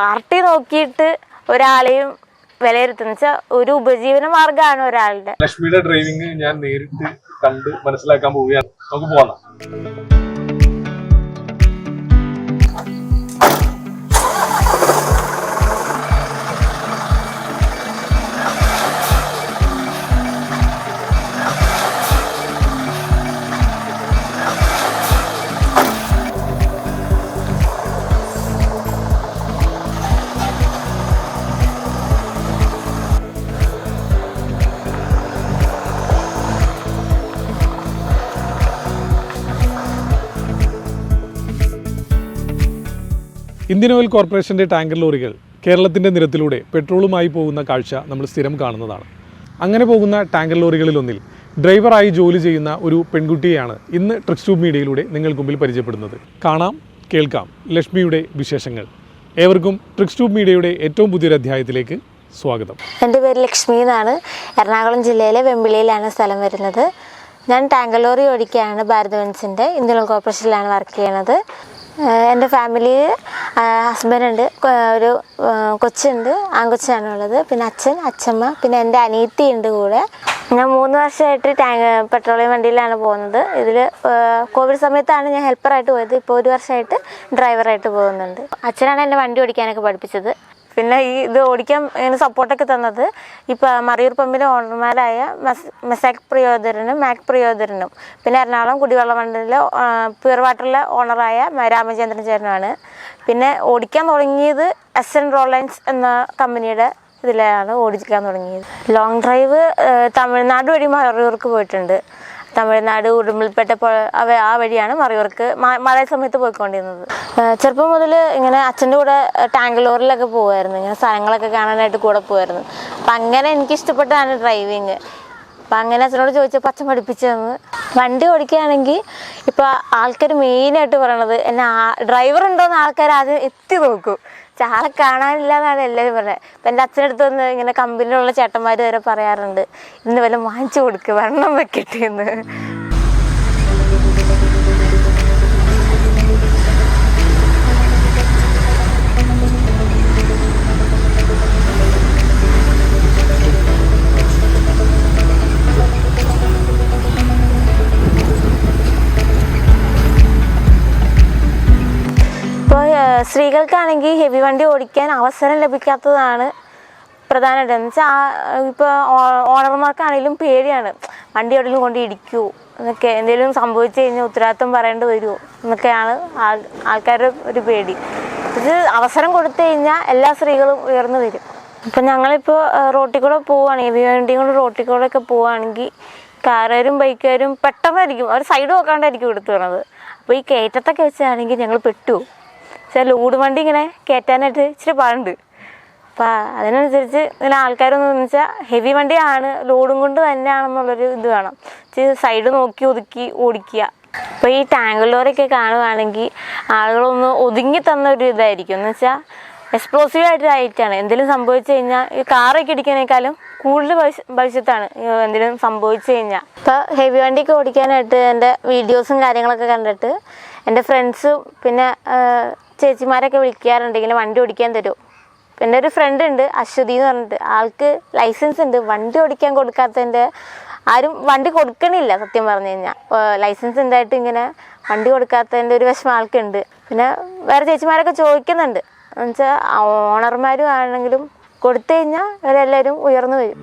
Party നോക്കിയിട്ട് ഒരാളെയും വിലയിരുത്തുന്ന ഒരു ഉപജീവന മാർഗമാണ് ഒരാളുടെ. ലക്ഷ്മിയുടെ ഡ്രൈവിംഗ് ഞാൻ നേരിട്ട് കണ്ട് മനസ്സിലാക്കാൻ പോവുകയാണ്. നമുക്ക് പോകാം ഇന്ത്യൻ ഓയിൽ കോർപ്പറേഷന്റെ ടാങ്കർ ലോറികൾ കേരളത്തിന്റെ നിരത്തിലൂടെ പെട്രോളുമായി പോകുന്ന കാഴ്ച നമ്മൾ സ്ഥിരം കാണുന്നതാണ്. അങ്ങനെ പോകുന്ന ടാങ്കർ ലോറികളിലൊന്നിൽ ഡ്രൈവറായി ജോലി ചെയ്യുന്ന ഒരു പെൺകുട്ടിയെയാണ് ഇന്ന് ട്രിക്സ് ട്യൂബ് മീഡിയയിലൂടെ നിങ്ങൾക്ക് മുമ്പിൽ പരിചയപ്പെടുന്നത്. കാണാം കേൾക്കാം ലക്ഷ്മിയുടെ വിശേഷങ്ങൾ. ഏവർക്കും ട്രിക്സ് ട്യൂബ് മീഡിയയുടെ ഏറ്റവും പുതിയൊരു അധ്യായത്തിലേക്ക് സ്വാഗതം. എന്റെ പേര് ലക്ഷ്മി എന്നാണ്. എറണാകുളം ജില്ലയിലെ വെമ്പിളിയിലാണ് സ്ഥലം വരുന്നത്. ഞാൻ ടാങ്കർ ലോറി ഓടിക്കുകയാണ് ഭാരത് ബെൻസിന്റെ ഇന്ത്യൻ കോർപ്പറേഷനിലാണ് വർക്ക് ആഹ് എന്റെ ഫാമിലി ഹസ്ബൻഡ് ഉണ്ട്. ഒരു കൊച്ചുണ്ട്. ആൺകൊച്ചാണ് ഉള്ളത് പിന്നെ അച്ഛൻ അച്ഛമ്മ പിന്നെ എന്റെ അനിയത്തി ഉണ്ട് കൂടെ. ഞാൻ മൂന്ന് വർഷമായിട്ട് ടാങ്ക് പെട്രോളിയം വണ്ടിയിലാണ് പോകുന്നത്. ഇതിൽ കോവിഡ് സമയത്താണ് ഞാൻ ഹെൽപ്പറായിട്ട് പോയത്. ഇപ്പോൾ ഒരു വർഷമായിട്ട് ഡ്രൈവറായിട്ട് പോകുന്നുണ്ട്. അച്ഛനാണ് എന്നെ വണ്ടി ഓടിക്കാനൊക്കെ പഠിപ്പിച്ചത്. പിന്നെ ഈ ഇത് ഓടിക്കാൻ ഇങ്ങനെ സപ്പോർട്ടൊക്കെ തന്നത് ഇപ്പൊ മറിയൂർ പമ്പിലെ ഓണർമാരായ മെസ് മെസാക് പ്രിയോദരനും മാക് പ്രിയോദരനും. പിന്നെ എറണാകുളം കുടിവെള്ള മണ്ഡലിലെ പ്യൂർ വാട്ടറിലെ ഓണറായ രാമചന്ദ്രൻ ചേരനുമാണ് പിന്നെ ഓടിക്കാൻ തുടങ്ങിയത് എസ് എൻ റോളൻസ് എന്ന കമ്പനിയുടെ ഇതിലാണ് ഓടിക്കാൻ തുടങ്ങിയത്. ലോങ് ഡ്രൈവ് തമിഴ്നാട് വഴി മറിയൂർക്ക് പോയിട്ടുണ്ട്. തമിഴ്നാട് ഉടുമ്പിൽപ്പെട്ട അവ ആ വഴിയാണ് മറിയൂർക്ക് മഴ സമയത്ത് പോയിക്കൊണ്ടിരുന്നത്. ചെറുപ്പം മുതൽ ഇങ്ങനെ അച്ഛന്റെ കൂടെ ടാങ്ക് പോകുമായിരുന്നു ഇങ്ങനെ സ്ഥലങ്ങളൊക്കെ കാണാനായിട്ട് കൂടെ പോകുമായിരുന്നു അപ്പം അങ്ങനെ എനിക്ക് ഇഷ്ടപ്പെട്ടതാണ് ഡ്രൈവിങ്. അപ്പം അങ്ങനെ അച്ഛനോട് ചോദിച്ചപ്പോൾ അച്ഛൻ പഠിപ്പിച്ചു തന്നു വണ്ടി ഓടിക്കുകയാണെങ്കിൽ ഇപ്പോൾ ആൾക്കാർ മെയിനായിട്ട് പറയണത് എന്നെ ഡ്രൈവർ ഉണ്ടോയെന്ന് ആൾക്കാർ ആദ്യം എത്തി നോക്കും. ആളെ കാണാനില്ല എന്നാണ് എല്ലാവരും പറയുന്നത് ഇപ്പം എന്റെ അച്ഛനടുത്ത് വന്ന് ഇങ്ങനെ കമ്പനിയിലുള്ള ചേട്ടന്മാർ വരെ പറയാറുണ്ട് ഇന്ന് വല്ലതും വാങ്ങിച്ചു കൊടുക്കുക വണ്ണം വെക്കട്ടെ എന്ന്. സ്ത്രീകൾക്കാണെങ്കിൽ ഹെവി വണ്ടി ഓടിക്കാൻ അവസരം ലഭിക്കാത്തതാണ് പ്രധാനമായിട്ട്. എന്ന് വെച്ചാൽ ഇപ്പോൾ ഓണർമാർക്കാണെങ്കിലും പേടിയാണ്. വണ്ടി എവിടെയെങ്കിലും കൊണ്ട് ഇടിക്കുമോ എന്നൊക്കെ എന്തെങ്കിലും സംഭവിച്ചു കഴിഞ്ഞാൽ ഉത്തരവാദിത്വം പറയേണ്ടി വരുമോ എന്നൊക്കെയാണ് ആൾ ആൾക്കാരുടെ ഒരു പേടി. ഇത് അവസരം കൊടുത്തു കഴിഞ്ഞാൽ എല്ലാ സ്ത്രീകളും ഉയർന്നു വരും. ഇപ്പം ഞങ്ങളിപ്പോൾ റോട്ടിൽ കൂടെ പോവുകയാണെങ്കിൽ ഹെവി വണ്ടിയും കൊണ്ട് റോട്ടിൽ കൂടെ ഒക്കെ പോവുകയാണെങ്കിൽ കാറുകാരും ബൈക്കുകാരും പെട്ടെന്നായിരിക്കും. അവർ സൈഡ് നോക്കാണ്ടായിരിക്കും എടുത്തു വന്നത് അപ്പോൾ ഈ കയറ്റത്തൊക്കെ വെച്ചാണെങ്കിൽ ഞങ്ങൾ പെട്ടു. പക്ഷേ ലോഡ് വണ്ടി ഇങ്ങനെ കയറ്റാനായിട്ട് ഇച്ചിരി പാടുണ്ട്. അപ്പം അതിനനുസരിച്ച് ഇങ്ങനെ ആൾക്കാരൊന്നും വെച്ചാൽ ഹെവി വണ്ടിയാണ് ലോഡും കൊണ്ട് തന്നെയാണെന്നുള്ളൊരു ഇത് വേണം. ഇച്ചിരി സൈഡ് നോക്കി ഒതുക്കി ഓടിക്കുക. അപ്പോൾ ഈ ടാങ്ക് ലോറിയൊക്കെ കാണുവാണെങ്കിൽ ആളുകളൊന്ന് ഒതുങ്ങി തന്ന ഒരു ഇതായിരിക്കും. എന്ന് വെച്ചാൽ എക്സ്പ്ലോസീവ് ആയിട്ട് ആയിട്ടാണ് എന്തെങ്കിലും സംഭവിച്ചു കഴിഞ്ഞാൽ ഈ കാറൊക്കെ ഇടിക്കുന്നതിനേക്കാളും കൂടുതൽ ഭവിഷ്യ ഭവിഷ്യത്താണ് എന്തെങ്കിലും സംഭവിച്ചു കഴിഞ്ഞാൽ ഇപ്പോൾ ഹെവി വണ്ടിയൊക്കെ ഓടിക്കാനായിട്ട് എന്റെ വീഡിയോസും കാര്യങ്ങളൊക്കെ കണ്ടിട്ട് എന്റെ ഫ്രണ്ട്സും പിന്നെ ചേച്ചിമാരൊക്കെ വിളിക്കാറുണ്ട് ഇങ്ങനെ വണ്ടി ഓടിക്കാൻ തരുമോ പിന്നെ ഒരു ഫ്രണ്ട് ഉണ്ട് അശ്വതി എന്ന് പറഞ്ഞിട്ട്. ആൾക്ക് ലൈസൻസ് ഉണ്ട് വണ്ടി ഓടിക്കാൻ കൊടുക്കാത്തതിന്റെ ആരും വണ്ടി കൊടുക്കണില്ല സത്യം പറഞ്ഞു കഴിഞ്ഞാൽ ലൈസൻസ് ഉണ്ടായിട്ട് ഇങ്ങനെ വണ്ടി കൊടുക്കാത്തതിന്റെ ഒരു വിഷമം ആൾക്കുണ്ട്. പിന്നെ വേറെ ചേച്ചിമാരൊക്കെ ചോദിക്കുന്നുണ്ട്. എന്നുവെച്ചാൽ ഓണർമാരും ആണെങ്കിലും കൊടുത്തു കഴിഞ്ഞാൽ അവരെല്ലാവരും ഉയർന്നു വരും.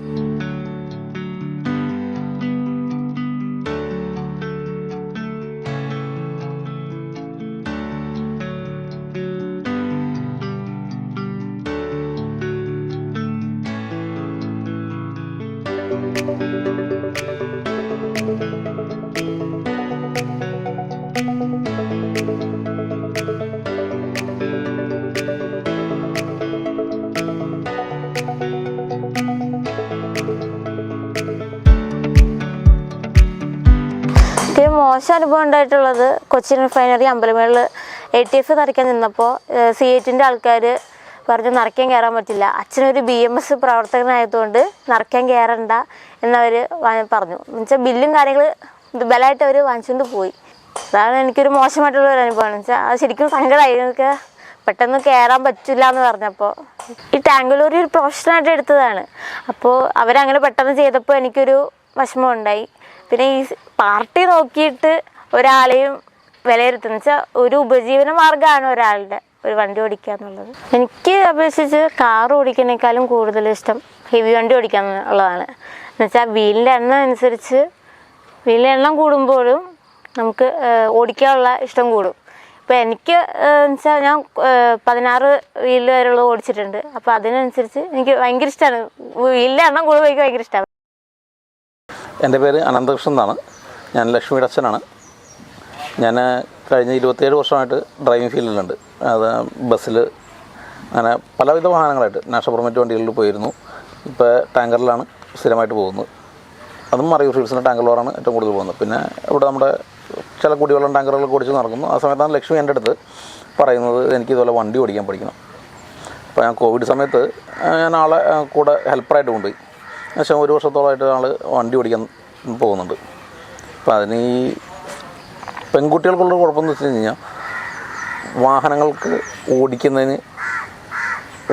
മോശം അനുഭവം ഉണ്ടായിട്ടുള്ളത് കൊച്ചിൻ റിഫൈനറി അമ്പലമേളിൽ എ ടി എഫ് നിറയ്ക്കാൻ നിന്നപ്പോൾ സി എറ്റിന്റെ ആൾക്കാർ പറഞ്ഞു നിറയ്ക്കാൻ കയറാൻ പറ്റില്ല. അച്ഛനൊരു ബി എം എസ് പ്രവർത്തകനായതുകൊണ്ട് നിറയ്ക്കാൻ കയറണ്ട എന്നവർ പറഞ്ഞു. എന്നുവെച്ചാൽ ബില്ലും കാര്യങ്ങൾ ബലമായിട്ട് അവർ വാങ്ങിച്ചുകൊണ്ട് പോയി. അതാണ് എനിക്കൊരു മോശമായിട്ടുള്ള ഒരു അനുഭവം. വെച്ചാൽ അത് ശരിക്കും സങ്കടമായി എനിക്ക് പെട്ടെന്ന് കയറാൻ പറ്റില്ല എന്ന് പറഞ്ഞപ്പോൾ ഈ ടാങ്ക് ലോറി ഒരു പ്രൊഫഷനായിട്ട് എടുത്തതാണ്. അപ്പോൾ അവരങ്ങനെ പെട്ടെന്ന് ചെയ്തപ്പോൾ എനിക്കൊരു വിഷമം ഉണ്ടായി. പിന്നെ ഈ പാർട്ടി നോക്കിയിട്ട് ഒരാളെയും വിലയിരുത്തുന്ന വെച്ചാൽ ഒരു ഉപജീവന മാർഗമാണ് ഒരാളുടെ. ഒരു വണ്ടി ഓടിക്കുക എന്നുള്ളത് എനിക്ക് അപേക്ഷിച്ച് കാർ ഓടിക്കുന്നേക്കാളും കൂടുതൽ ഇഷ്ടം ഹെവി വണ്ടി ഓടിക്കാൻ ഉള്ളതാണ് എന്നുവെച്ചാൽ വീലിന്റെ എണ്ണം അനുസരിച്ച് വീലിന്റെ എണ്ണം കൂടുമ്പോഴും നമുക്ക് ഓടിക്കാനുള്ള ഇഷ്ടം കൂടും. ഇപ്പം എനിക്ക് വെച്ചാൽ ഞാൻ പതിനാറ് വീൽ വരെയുള്ള ഓടിച്ചിട്ടുണ്ട്. അപ്പോൾ അതിനനുസരിച്ച് എനിക്ക് ഭയങ്കര ഇഷ്ടമാണ് വീലിന്റെ എണ്ണം കൂടുമ്പോൾ എനിക്ക് ഭയങ്കര ഇഷ്ടമാണ് എന്റെ പേര് അനന്തകൃഷ്ണൻ എന്നാണ്. ഞാൻ ലക്ഷ്മിയുടെ അച്ഛനാണ്. ഞാൻ കഴിഞ്ഞ ഇരുപത്തേഴ് വർഷമായിട്ട് ഡ്രൈവിംഗ് ഫീൽഡിലുണ്ട്. അത് ബസ്സിൽ അങ്ങനെ പലവിധ വാഹനങ്ങളായിട്ട് നാഷണൽ പെർമിറ്റ് വണ്ടികളിൽ പോയിരുന്നു. ഇപ്പോൾ ടാങ്കറിലാണ് സ്ഥിരമായിട്ട് പോകുന്നത്. അതും മറിയൂർ ഫീൽഡ്സിന്റെ ലോറാണ് ഏറ്റവും കൂടുതൽ പോകുന്നത്. പിന്നെ ഇവിടെ നമ്മുടെ ചില കുടിവെള്ളം ടാങ്കറുകൾ ഓടിച്ച് നടക്കുന്നു. ആ സമയത്താണ് ലക്ഷ്മി എന്റെ അടുത്ത് പറയുന്നത് എനിക്ക് ഇതുപോലെ വണ്ടി ഓടിക്കാൻ പഠിക്കണം. അപ്പോൾ ഞാൻ കോവിഡ് സമയത്ത് ഞാൻ ആളെ കൂടെ ഹെൽപ്പറായിട്ട് കൊണ്ടുപോയി. പക്ഷേ ഒരു വർഷത്തോളമായിട്ട് ആൾ വണ്ടി ഓടിക്കാൻ പോകുന്നുണ്ട്. അപ്പോൾ അതിന് ഈ പെൺകുട്ടികൾക്കുള്ള കുഴപ്പമെന്ന് വെച്ച് കഴിഞ്ഞാൽ വാഹനങ്ങൾക്ക് ഓടിക്കുന്നതിന്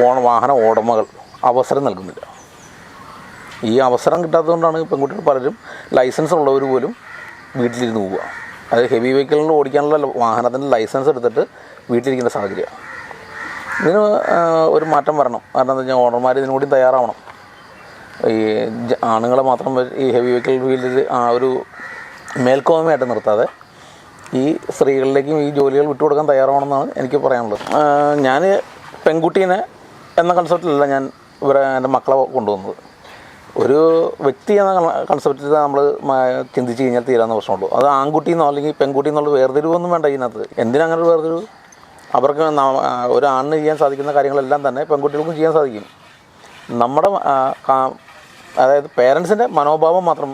ഓണ വാഹന ഉടമകൾ അവസരം നൽകുന്നില്ല. ഈ അവസരം കിട്ടാത്തതുകൊണ്ടാണ് പെൺകുട്ടികൾ പലരും ലൈസൻസ് ഉള്ളവർ പോലും വീട്ടിലിരുന്ന് പോവുക. അത് ഹെവി വെഹിക്കിളിൽ ഓടിക്കാനുള്ള വാഹനത്തിന്റെ ലൈസൻസ് എടുത്തിട്ട് വീട്ടിലിരിക്കുന്ന സാഹചര്യമാണ് ഇതിന് ഒരു മാറ്റം വരണം. കാരണം എന്താ വെച്ചാൽ ഓണർമാർ ഇതിനുകൂടി തയ്യാറാവണം. ഈ ആണുങ്ങളെ മാത്രം ഈ ഹെവി വെഹിക്കിൾ ഫീൽഡിൽ ആ ഒരു മേൽക്കോമയായിട്ട് നിർത്താതെ ഈ സ്ത്രീകളിലേക്കും ഈ ജോലികൾ വിട്ടുകൊടുക്കാൻ തയ്യാറാവണമെന്നാണ് എനിക്ക് പറയാനുള്ളത്. ഞാൻ പെൺകുട്ടീനെ എന്ന കൺസെപ്റ്റിലല്ല ഞാൻ ഇവരെ എന്റെ മക്കളെ കൊണ്ടുവന്നത്. ഒരു വ്യക്തി എന്ന കൺസെപ്റ്റിൽ നമ്മൾ ചിന്തിച്ച് കഴിഞ്ഞാൽ തീരാവുന്ന പ്രശ്നമുള്ളൂ. അത് ആൺകുട്ടി എന്നോ അല്ലെങ്കിൽ പെൺകുട്ടി എന്നുള്ള വേർതിരിവൊന്നും വേണ്ട ഇതിനകത്ത്. എന്തിനങ്ങനെ ഒരു വേർതിരിവ്? അവർക്ക് ഒരു ആണിന് ചെയ്യാൻ സാധിക്കുന്ന കാര്യങ്ങളെല്ലാം തന്നെ പെൺകുട്ടികൾക്കും ചെയ്യാൻ സാധിക്കും. നമ്മുടെ അതായത് പേരൻസിന്റെ മനോഭാവം മാത്രം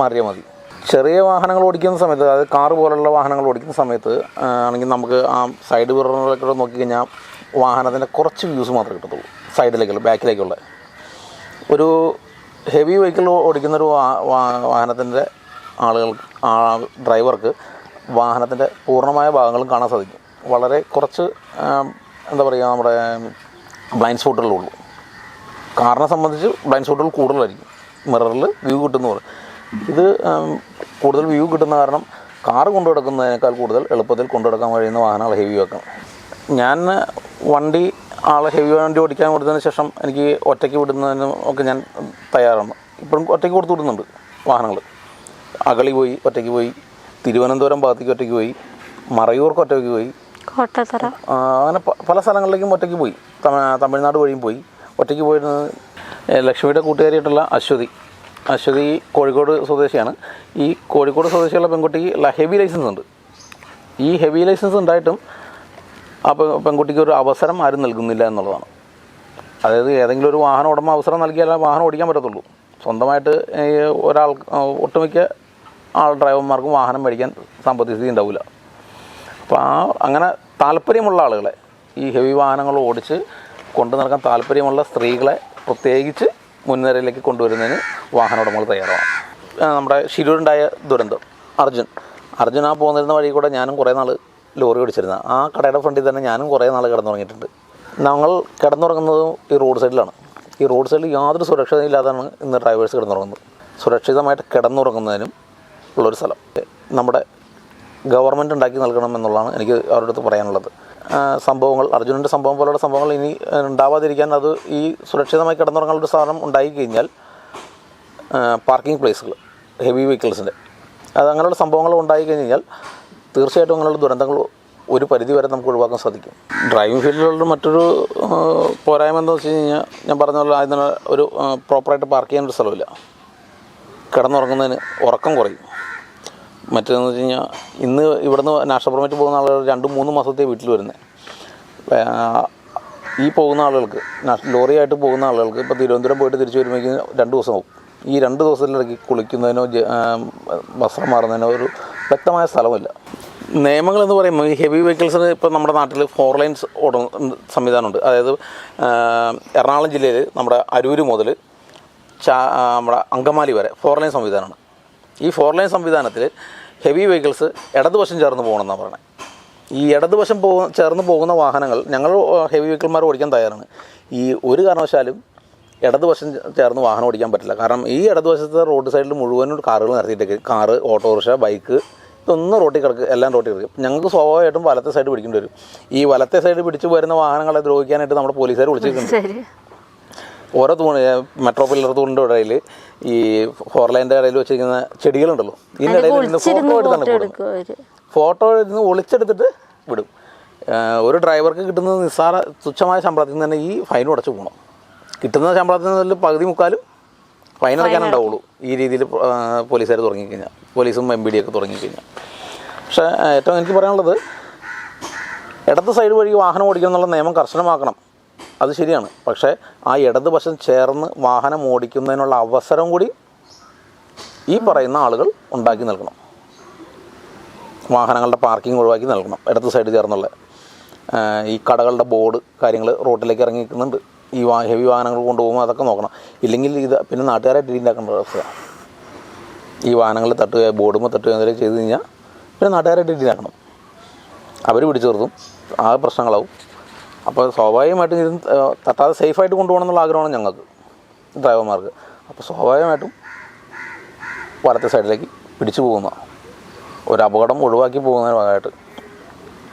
മാറിയാൽ മതി. ചെറിയ വാഹനങ്ങൾ ഓടിക്കുന്ന സമയത്ത് അതായത് കാറ് പോലുള്ള വാഹനങ്ങൾ ഓടിക്കുന്ന സമയത്ത് ആണെങ്കിൽ നമുക്ക് ആ സൈഡ് മിററിലൊക്കെ നോക്കിക്കഴിഞ്ഞാൽ വാഹനത്തിന്റെ കുറച്ച് വ്യൂസ് മാത്രമേ കിട്ടത്തുള്ളൂ സൈഡിലേക്കുള്ള ബാക്കിലേക്കുള്ള. ഒരു ഹെവി വെഹിക്കിൾ ഓടിക്കുന്ന ഒരു വാഹനത്തിന്റെ ആളുകൾ ഡ്രൈവർക്ക് വാഹനത്തിന്റെ പൂർണമായ ഭാഗങ്ങളും കാണാൻ സാധിക്കും. വളരെ കുറച്ച് എന്താ പറയുക നമ്മുടെ ബ്ലൈൻഡ് സ്പോട്ടുകളുള്ളൂ കാറിനെ സംബന്ധിച്ച് ബ്ലൈൻഡ് സ്പോട്ടുകൾ കൂടുതലായിരിക്കും. മിററിൽ വ്യൂ കിട്ടുന്ന ഇത് കൂടുതൽ വ്യൂ കിട്ടുന്ന കാരണം കാറ് കൊണ്ടു നടക്കുന്നതിനേക്കാൾ കൂടുതൽ എളുപ്പത്തിൽ കൊണ്ടു കിടക്കാൻ കഴിയുന്ന വാഹനങ്ങൾ ഹെവി വെക്കണം. ഞാൻ വണ്ടി ആളെ ഹെവി വണ്ടി ഓടിക്കാൻ കൊടുത്തതിന് ശേഷം എനിക്ക് ഒറ്റയ്ക്ക് വിടുന്നതിനും ഒക്കെ ഞാൻ തയ്യാറാണ്. ഇപ്പോഴും ഒറ്റയ്ക്ക് കൊടുത്തു വിടുന്നുണ്ട് വാഹനങ്ങൾ. അകളി പോയി ഒറ്റയ്ക്ക് പോയി തിരുവനന്തപുരം ഭാഗത്തേക്ക് ഒറ്റയ്ക്ക് പോയി മറയൂർക്ക് ഒറ്റയ്ക്ക് പോയി കോട്ടത്തറ. അങ്ങനെ പല സ്ഥലങ്ങളിലേക്കും ഒറ്റയ്ക്ക് പോയി. തമിഴ്നാട് വഴിയും പോയി. ഒറ്റയ്ക്ക് പോയിരുന്നത് ലക്ഷ്മിയുടെ കൂട്ടുകാരിയായിട്ടുള്ള അശ്വതി. അശ്വതി കോഴിക്കോട് സ്വദേശിയാണ്. ഈ കോഴിക്കോട് സ്വദേശിയുള്ള പെൺകുട്ടിക്ക് ഹെവി ലൈസൻസ് ഉണ്ട്. ഈ ഹെവി ലൈസൻസ് ഉണ്ടായിട്ടും ആ പെൺകുട്ടിക്ക് ഒരു അവസരം ആരും നൽകുന്നില്ല എന്നുള്ളതാണ്. അതായത് ഏതെങ്കിലും ഒരു വാഹന ഉടമ അവസരം നൽകിയാലേ വാഹനം ഓടിക്കാൻ പറ്റത്തുള്ളൂ. സ്വന്തമായിട്ട് ഒരാൾ ഒട്ടുമിക്ക ആൾ ഡ്രൈവർമാർക്കും വാഹനം മേടിക്കാൻ സാമ്പത്തിക സ്ഥിതി ഉണ്ടാവില്ല. അപ്പോൾ ആ അങ്ങനെ താല്പര്യമുള്ള ആളുകളെ ഈ ഹെവി വാഹനങ്ങൾ ഓടിച്ച് കൊണ്ടു നടക്കാൻ താല്പര്യമുള്ള സ്ത്രീകളെ പ്രത്യേകിച്ച് മുൻനിരയിലേക്ക് കൊണ്ടുവരുന്നതിന് വാഹന ഉടമകൾ തയ്യാറാണ് നമ്മുടെ ശിരൂരുണ്ടായ ദുരന്തം. അർജുൻ. അർജുൻ ആ പോകുന്നിരുന്ന വഴി കൂടെ ഞാനും കുറേ നാൾ ലോറി ഓടിച്ചിരുന്ന. ആ കടയുടെ ഫ്രണ്ടിൽ തന്നെ ഞാനും കുറേ നാൾ കിടന്നുറങ്ങിയിട്ടുണ്ട്. ഞങ്ങൾ കിടന്നുറങ്ങുന്നതും ഈ റോഡ് സൈഡിലാണ്. ഈ റോഡ് സൈഡിൽ യാതൊരു സുരക്ഷതയില്ലാതാണ് ഇന്ന് ഡ്രൈവേഴ്സ് കിടന്നുറങ്ങുന്നത്. സുരക്ഷിതമായിട്ട് കിടന്നുറങ്ങുന്നതിനും ഉള്ളൊരു സ്ഥലം. നമ്മുടെ ഗവൺമെന്റ് ഉണ്ടാക്കി നൽകണം എന്നുള്ളതാണ് എനിക്ക് അവരുടെ അടുത്ത് പറയാനുള്ളത്. സംഭവങ്ങൾ അർജുനന്റെ സംഭവം പോലുള്ള സംഭവങ്ങൾ ഇനി ഉണ്ടാവാതിരിക്കാൻ അത് ഈ സുരക്ഷിതമായി കിടന്നുറങ്ങാനുള്ള ഒരു സാധനം ഉണ്ടായി കഴിഞ്ഞാൽ പാർക്കിംഗ് പ്ലേസുകൾ ഹെവി വെഹിക്കിൾസിന്റെ അത് അങ്ങനെയുള്ള സംഭവങ്ങൾ ഉണ്ടായി കഴിഞ്ഞാൽ തീർച്ചയായിട്ടും അങ്ങനെയുള്ള ദുരന്തങ്ങൾ ഒരു പരിധി വരെ നമുക്ക് ഒഴിവാക്കാൻ സാധിക്കും. ഡ്രൈവിംഗ് ഫീൽഡിലുള്ള മറ്റൊരു പോരായ്മ എന്താണെന്ന് വെച്ച് കഴിഞ്ഞാൽ ഞാൻ പറഞ്ഞ പോലെ അതിന് ഒരു പ്രോപ്പറായിട്ട് പാർക്ക് ചെയ്യാനൊരു സ്ഥലമില്ല. കിടന്നുറങ്ങുന്നതിന് ഉറക്കം കുറയും. മറ്റേതെന്ന് വെച്ച് കഴിഞ്ഞാൽ ഇന്ന് ഇവിടുന്ന് നാഷണൽ പെർമിറ്റ് പോകുന്ന ആളുകൾ രണ്ടും മൂന്നും മാസത്തെ വീട്ടിൽ വരുന്നത് ഈ പോകുന്ന ആളുകൾക്ക് ലോറി ലോറിയായിട്ട് പോകുന്ന ആളുകൾക്ക് ഇപ്പോൾ തിരുവനന്തപുരം പോയിട്ട് തിരിച്ചു വരുമ്പോഴേക്കും രണ്ട് ദിവസം പോകും ഈ രണ്ട് ദിവസത്തിലിടയ്ക്ക് കുളിക്കുന്നതിനോ വസ്ത്രം മാറുന്നതിനോ ഒരു വ്യക്തമായ സ്ഥലമില്ല നിയമങ്ങൾ എന്ന് പറയുമ്പോൾ ഈ ഹെവി വെഹിക്കിൾസിന് ഇപ്പോൾ നമ്മുടെ നാട്ടിൽ ഫോർ ലൈൻസ് ഓട സംവിധാനമുണ്ട്. അതായത് എറണാകുളം ജില്ലയിൽ നമ്മുടെ അരൂർ മുതൽ ചാ നമ്മുടെ അങ്കമാലി വരെ ഫോർ ലൈൻ സംവിധാനമാണ്. ഈ ഫോർ ലൈൻ സംവിധാനത്തിൽ ഹെവി വെഹിക്കിൾസ് ഇടതുവശം ചേർന്ന് പോകണമെന്നാണ് പറയുന്നത് ഈ ഇടതുവശം പോ ചേർന്ന് പോകുന്ന വാഹനങ്ങൾ ഞങ്ങൾ ഹെവി വെഹിക്കിൾമാർ ഓടിക്കാൻ തയ്യാറാണ്. ഈ ഒരു കാരണവശാലും ഇടതുവശം ചേർന്ന് വാഹനം ഓടിക്കാൻ പറ്റില്ല. കാരണം ഈ ഇടതുവശത്തെ റോഡ് സൈഡിൽ മുഴുവനും കാറുകൾ നിർത്തിയിട്ടേക്ക് കാറ് ഓട്ടോറിക്ഷ ബൈക്ക് ഇതൊന്നും റോട്ടിൽ കിടക്കുക എല്ലാം റോട്ടിൽ കിടക്കും. ഞങ്ങൾക്ക് സ്വാഭാവികമായിട്ടും വലത്തെ സൈഡ് പിടിക്കേണ്ടി വരും. ഈ വലത്തെ സൈഡ് പിടിച്ചു വരുന്ന വാഹനങ്ങളെ ദ്രോഹിക്കാനായിട്ട് നമ്മുടെ പോലീസുകാർ വിളിച്ചിട്ടുണ്ട്. ഓരോ തൂണ് മെട്രോ പില്ലർ തൂണിന്റെ ഇടയിൽ ഈ ഫോർ ലൈന്റെ ഇടയിൽ വെച്ചിരിക്കുന്ന ചെടികളുണ്ടല്ലോ. ഇതിന്റെ ഇടയിൽ നിന്ന് ഫോട്ടോ എടുത്താണ് ഫോട്ടോ ഇരുന്ന് ഒളിച്ചെടുത്തിട്ട് വിടും. ഒരു ഡ്രൈവർക്ക് കിട്ടുന്ന നിസ്സാര തുച്ഛമായ ശമ്പളത്തിൽ നിന്ന് തന്നെ ഈ ഫൈൻ ഉടച്ചു പോകണം കിട്ടുന്ന ശമ്പളത്തിൽ നിന്ന് പകുതി മുക്കാലും ഫൈൻ അടയ്ക്കാനുണ്ടാവുള്ളൂ ഈ രീതിയിൽ പോലീസുകാർ തുടങ്ങിക്കഴിഞ്ഞാൽ. പോലീസും എം ബി ഡി ഒക്കെ തുടങ്ങിക്കഴിഞ്ഞാൽ. പക്ഷേ ഏറ്റവും എനിക്ക് പറയാനുള്ളത് ഇടത്ത് സൈഡ് വഴി വാഹനം ഓടിക്കണം എന്നുള്ള നിയമം കർശനമാക്കണം. അത് ശരിയാണ്. പക്ഷേ ആ ഇടതുവശം ചേർന്ന് വാഹനം ഓടിക്കുന്നതിനുള്ള അവസരം കൂടി ഈ പറയുന്ന ആളുകൾ ഉണ്ടാക്കി നൽകണം. വാഹനങ്ങളുടെ പാർക്കിംഗ് ഒഴിവാക്കി നൽകണം. ഇടത് സൈഡ് ചേർന്നുള്ള ഈ കടകളുടെ ബോർഡ് കാര്യങ്ങൾ റോഡിലേക്ക് ഇറങ്ങി നിൽക്കുന്നുണ്ട് ഈ വാ ഹെവി വാഹനങ്ങൾ കൊണ്ടുപോകുമ്പോൾ അതൊക്കെ നോക്കണം. ഇല്ലെങ്കിൽ ഇത് പിന്നെ നാട്ടുകാരെ ഡീലാക്കേണ്ട അവസ്ഥയാണ് ഈ വാഹനങ്ങൾ തട്ടുക ബോർഡുമ്പോൾ തട്ടുക എന്തെങ്കിലും ചെയ്ത് കഴിഞ്ഞാൽ പിന്നെ നാട്ടുകാരെ ഡീലാക്കണം അവർ പിടിച്ചു നിർത്തും. ആ പ്രശ്നങ്ങളാവും. അപ്പോൾ സ്വാഭാവികമായിട്ടും ഇത് തട്ടാതെ സേഫായിട്ട് കൊണ്ടുപോകണം എന്നുള്ള ആഗ്രഹമാണ് ഞങ്ങൾക്ക് ഡ്രൈവർമാർക്ക്. അപ്പോൾ സ്വാഭാവികമായിട്ടും വലത്തെ സൈഡിലേക്ക് പിടിച്ചു പോകുന്ന ഒരു അപകടം ഒഴിവാക്കി പോകുന്നതിന് ഭാഗമായിട്ട്.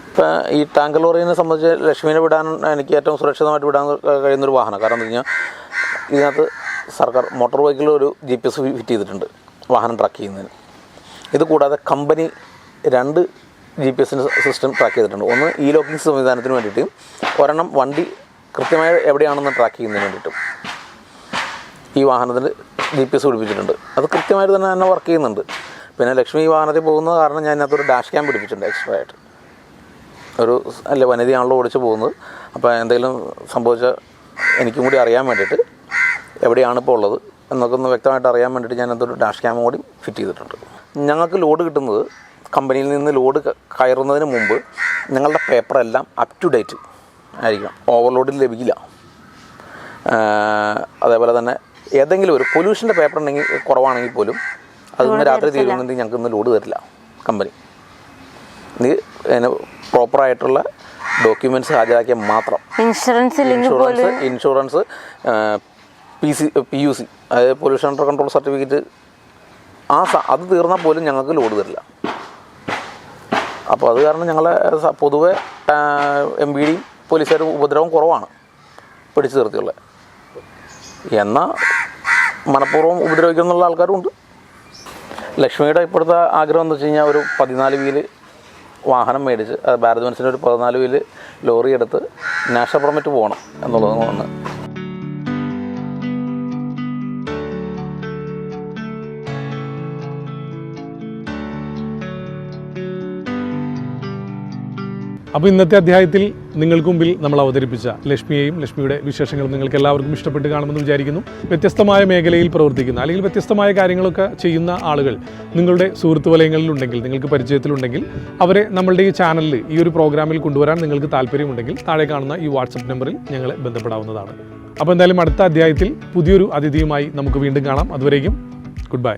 ഇപ്പം ഈ ടാങ്കർ ലോറിനെ സംബന്ധിച്ച് ലക്ഷ്മീനെ വിടാൻ എനിക്ക് ഏറ്റവും സുരക്ഷിതമായിട്ട് വിടാൻ കഴിയുന്നൊരു വാഹനം. കാരണം എന്താ കഴിഞ്ഞാൽ ഇതിനകത്ത് സർക്കാർ മോട്ടോർ ബൈക്കിൽ ഒരു ജി പി എസ് ഫിറ്റ് ചെയ്തിട്ടുണ്ട് വാഹനം ട്രാക്ക് ചെയ്യുന്നതിന്. ഇത് കൂടാതെ കമ്പനി രണ്ട് ജി പി എസിന്റെ സിസ്റ്റം ട്രാക്ക് ചെയ്തിട്ടുണ്ട്. ഒന്ന് ഈ ലോക്കിംഗ് സംവിധാനത്തിന് വേണ്ടിയിട്ട് ഒരെണ്ണം വണ്ടി കൃത്യമായി എവിടെയാണെന്ന് ട്രാക്ക് ചെയ്യുന്നതിന് വേണ്ടിയിട്ടും ഈ വാഹനത്തിൽ ജി പി എസ് പിടിപ്പിച്ചിട്ടുണ്ട്. അത് കൃത്യമായിട്ട് തന്നെ തന്നെ വർക്ക് ചെയ്യുന്നുണ്ട്. പിന്നെ ലക്ഷ്മി ഈ വാഹനത്തിൽ പോകുന്നത് കാരണം ഞാൻ അതിനകത്തൊരു ഡാഷ് ക്യാം പിടിപ്പിച്ചിട്ടുണ്ട് എക്സ്ട്രാ ആയിട്ട്. ഒരു അല്ല വനിതയാണല്ലോ ഓടിച്ച് പോകുന്നത്. അപ്പോൾ എന്തെങ്കിലും സംഭവിച്ച എനിക്കും കൂടി അറിയാൻ വേണ്ടിയിട്ട് എവിടെയാണ് ഇപ്പോൾ ഉള്ളത് എന്നൊക്കെ ഒന്ന് വ്യക്തമായിട്ട് അറിയാൻ വേണ്ടിയിട്ട് ഞാൻ എന്തൊരു ഡാഷ് ക്യാം കൂടി ഫിറ്റ് ചെയ്തിട്ടുണ്ട്. ഞങ്ങൾക്ക് ലോഡ് കിട്ടുന്നത് കമ്പനിയിൽ നിന്ന് ലോഡ് കയറുന്നതിന് മുമ്പ് നിങ്ങളുടെ പേപ്പറെല്ലാം അപ് ടു ഡേറ്റ് ആയിരിക്കണം. ഓവർലോഡിൽ ലഭിക്കില്ല. അതേപോലെ തന്നെ ഏതെങ്കിലും ഒരു പൊല്യൂഷന്റെ പേപ്പർ ഉണ്ടെങ്കിൽ കുറവാണെങ്കിൽ പോലും അത് ഇന്ന് രാത്രി തീരുന്നുണ്ടെങ്കിൽ ഞങ്ങൾക്ക് ഇന്ന് ലോഡ് തരില്ല കമ്പനി. ഇത് അതിന് പ്രോപ്പറായിട്ടുള്ള ഡോക്യുമെന്റ്സ് ഹാജരാക്കിയാൽ മാത്രം. Insurance insurance insurance P C P U C അതായത് പൊല്യൂഷൻ കൺട്രോൾ സർട്ടിഫിക്കറ്റ് ആ അത് തീർന്നാൽ പോലും ഞങ്ങൾക്ക് ലോഡ് തരില്ല. അപ്പോൾ അത് കാരണം ഞങ്ങളെ പൊതുവെ എം ബി ഡിയും പോലീസുകാരും ഉപദ്രവം കുറവാണ്. പിടിച്ചു നിർത്തിയുള്ളത് എന്നാൽ മനഃപൂർവം ഉപദ്രവിക്കുന്നുള്ള ആൾക്കാരും ഉണ്ട്. ലക്ഷ്മിയുടെ ഇപ്പോഴത്തെ ആഗ്രഹം എന്ന് വെച്ച് കഴിഞ്ഞാൽ ഒരു പതിനാല് വീൽ വാഹനം മേടിച്ച് അത് ഭാരത് മനസ്സിന്റെ ഒരു പതിനാല് വീൽ ലോറി എടുത്ത് നാഷണൽ പെർമിറ്റ് പോകണം എന്നുള്ളത് അപ്പോൾ ഇന്നത്തെ അധ്യായത്തിൽ നിങ്ങൾക്ക് മുമ്പിൽ നമ്മൾ അവതരിപ്പിച്ച ലക്ഷ്മിയെയും ലക്ഷ്മിയുടെ വിശേഷങ്ങളും നിങ്ങൾക്ക് എല്ലാവർക്കും ഇഷ്ടപ്പെട്ട് കാണുമെന്ന് വിചാരിക്കുന്നു. വ്യത്യസ്തമായ മേഖലയിൽ പ്രവർത്തിക്കുന്ന അല്ലെങ്കിൽ വ്യത്യസ്തമായ കാര്യങ്ങളൊക്കെ ചെയ്യുന്ന ആളുകൾ നിങ്ങളുടെ സുഹൃത്ത് വലയങ്ങളിലുണ്ടെങ്കിൽ നിങ്ങൾക്ക് പരിചയത്തിലുണ്ടെങ്കിൽ അവരെ നമ്മളുടെ ഈ ചാനലിൽ ഈ ഒരു പ്രോഗ്രാമിൽ കൊണ്ടുവരാൻ നിങ്ങൾക്ക് താല്പര്യമുണ്ടെങ്കിൽ താഴെ കാണുന്ന ഈ വാട്സപ്പ് നമ്പറിൽ ഞങ്ങളെ ബന്ധപ്പെടാവുന്നതാണ്. അപ്പോൾ എന്തായാലും അടുത്ത അധ്യായത്തിൽ പുതിയൊരു അതിഥിയുമായി നമുക്ക് വീണ്ടും കാണാം. അതുവരേക്കും ഗുഡ് ബൈ